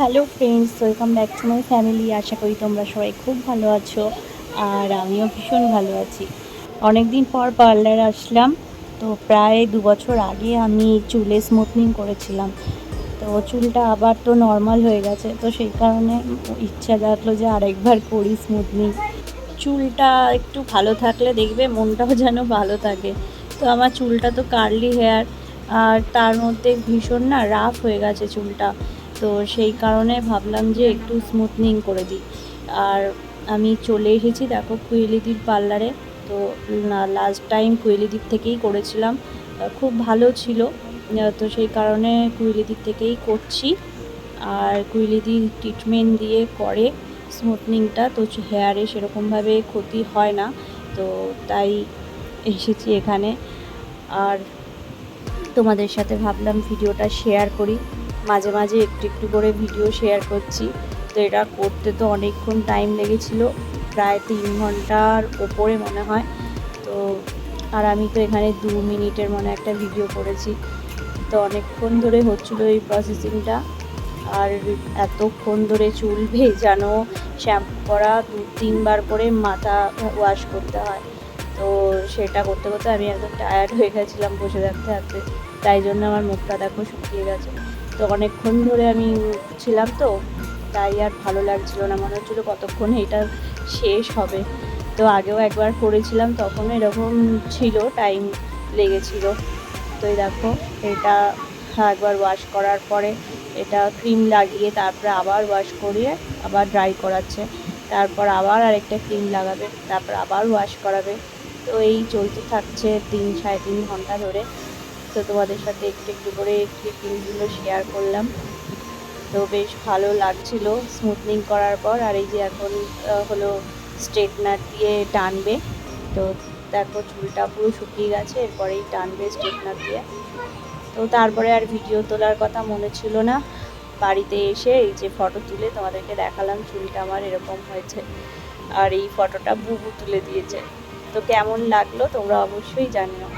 Hello friends welcome back to my family আশা করি তোমরা সবাই খুব ভালো আছো আর আমিও ভীষণ ভালো আছি। অনেক দিন পর পার্লার আসলাম, তো প্রায় দু বছর আগে আমি চুলে স্মুথনিং করেছিলাম। তো চুলটা আবার তো নর্মাল হয়ে গেছে, তো সেই কারণে ইচ্ছা জাগলো যে আরেকবার করি স্মুথনিং চুলটা একটু ভালো থাকলে দেখবে মনটাও যেন ভালো থাকে। তো আমার চুলটা তো কার্লি হেয়ার আর তার মধ্যে ভীষণ না রাফ হয়ে গেছে চুলটা। তো সেই কারণে ভাবলাম যে একটু স্মুথনিং করে দিই। আর আমি চলে এসেছি দেখো কুয়েলিদির পার্লারে। তো লাস্ট টাইম কুয়েলিদির থেকেই করেছিলাম। খুব ভালো ছিল। তো সেই কারণে কুয়েলিদির থেকেই করছি। আর কুইলিদি ট্রিটমেন্ট দিয়ে করে স্মুথনিংটা তো হেয়ারে সেরকমভাবে ক্ষতি হয় না। তো তাই এসেছি এখানে। আর তোমাদের সাথে ভাবলাম ভিডিওটা শেয়ার করি। মাঝে মাঝে একটু একটু করে ভিডিও শেয়ার করছি। তো এটা করতে তো অনেকক্ষণ টাইম লেগেছিল, প্রায় তিন ঘণ্টার ওপরে মনে হয়। তো আর আমি তো এখানে দু মিনিটের মনে একটা ভিডিও করেছি। তো অনেকক্ষণ ধরে হচ্ছিল এই প্রসেসিংটা আর এতক্ষণ ধরে চুল ভেজানো শ্যাম্পু করা দু, তিনবার করে মাথা ওয়াশ করতে হয়। তো সেটা করতে করতে আমি একদম টায়ার্ড হয়ে গেছিলাম বসে থাকতে থাকতে। তাই জন্য আমার মুখটা দেখো শুকিয়ে গেছে। তো অনেকক্ষণ ধরে আমি ছিলাম তো, তাই আর ভালো লাগছিল না। মনে হচ্ছিল কতক্ষণ এটা শেষ হবে। তো আগেও একবার করেছিলাম, তখন এরকম ছিল টাইম লেগেছিল। তো দেখো, এটা একবার ওয়াশ করার পরে এটা ক্রিম লাগিয়ে তারপরে আবার ওয়াশ করিয়ে আবার ড্রাই করাচ্ছে। তারপর আবার আরেকটা ক্রিম লাগাবে, তারপর আবার ওয়াশ করাবে। তো এই চলতে থাকছে তিন সাড়ে তিন ঘণ্টা ধরে। তো তোমাদের সাথে একটু একটু করে ক্লিপিংগুলো শেয়ার করলাম। তো বেশ ভালো লাগছিল স্মুথনিং করার পর। আর এই যে এখন হলো স্ট্রেটনার দিয়ে টানবে। তো দেখো চুলটা পুরো শুকিয়ে গেছে, এরপরেই টানবে স্ট্রেটনার দিয়ে। তো তারপরে আর ভিডিও তোলার কথা মনে ছিল না। বাড়িতে এসে এই যে ফটো তুলে তোমাদেরকে দেখালাম, চুলটা আমার এরকম হয়েছে। আর এই ফটোটা বুবু তুলে দিয়েছে। তো কেমন লাগল তোমরা অবশ্যই জানিও।